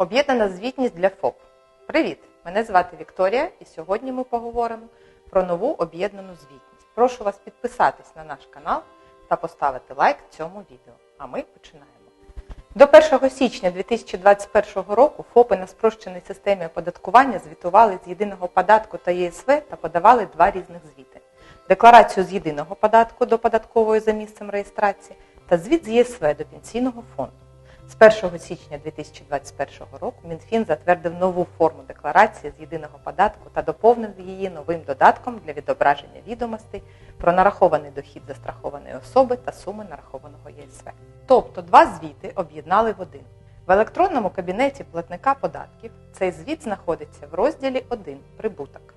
Об'єднана звітність для ФОП. Привіт! Мене звати Вікторія, і сьогодні ми поговоримо про нову об'єднану звітність. Прошу вас підписатись на наш канал та поставити лайк цьому відео. А ми починаємо. До 1 січня 2021 року ФОПи на спрощеній системі оподаткування звітували з єдиного податку та ЄСВ та подавали два різних звіти: декларацію з єдиного податку до податкової за місцем реєстрації та звіт з ЄСВ до пенсійного фонду. З 1 січня 2021 року Мінфін затвердив нову форму декларації з єдиного податку та доповнив її новим додатком для відображення відомостей про нарахований дохід застрахованої особи та суми нарахованого ЄСВ. Тобто два звіти об'єднали в один. В електронному кабінеті платника податків цей звіт знаходиться в розділі 1 Прибуток.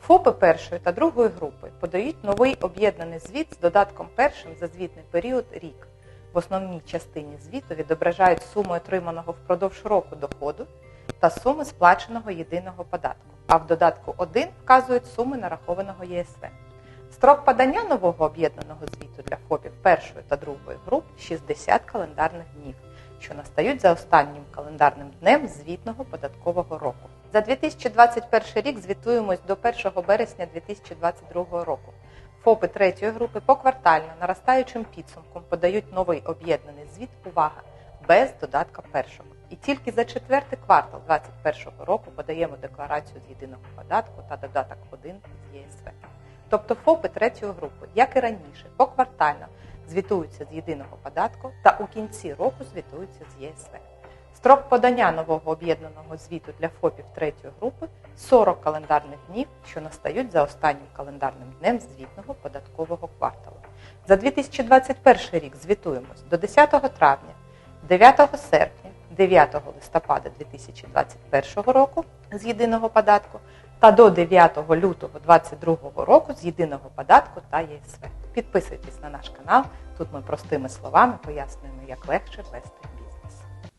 ФОПи першої та другої групи подають новий об'єднаний звіт з додатком першим за звітний період рік. В основній частині звіту відображають суми отриманого впродовж року доходу та суми сплаченого єдиного податку, а в додатку 1 вказують суми нарахованого ЄСВ. Строк подання нового об'єднаного звіту для ФОПів першої та другої груп 60 календарних днів, що настають за останнім календарним днем звітного податкового року. За 2021 рік звітуємось до 1 березня 2022 року. ФОПи третьої групи поквартально наростаючим підсумком подають новий об'єднаний звіт увага без додатка першого. І тільки за четвертий квартал 2021 року подаємо декларацію з єдиного податку та додаток 1 з ЄСВ. Тобто ФОПи третьої групи, як і раніше, поквартально звітуються з єдиного податку та у кінці року звітуються з ЄСВ. Строк подання нового об'єднаного звіту для ФОПів третьої групи 40 календарних днів, що настають за останнім календарним днем звітного податкового кварталу. За 2021 рік звітуємось до 10 травня, 9 серпня, 9 листопада 2021 року з єдиного податку та до 9 лютого 2022 року з єдиного податку та ЄСВ. Підписуйтесь на наш канал. Тут ми простими словами пояснюємо, як легше вести.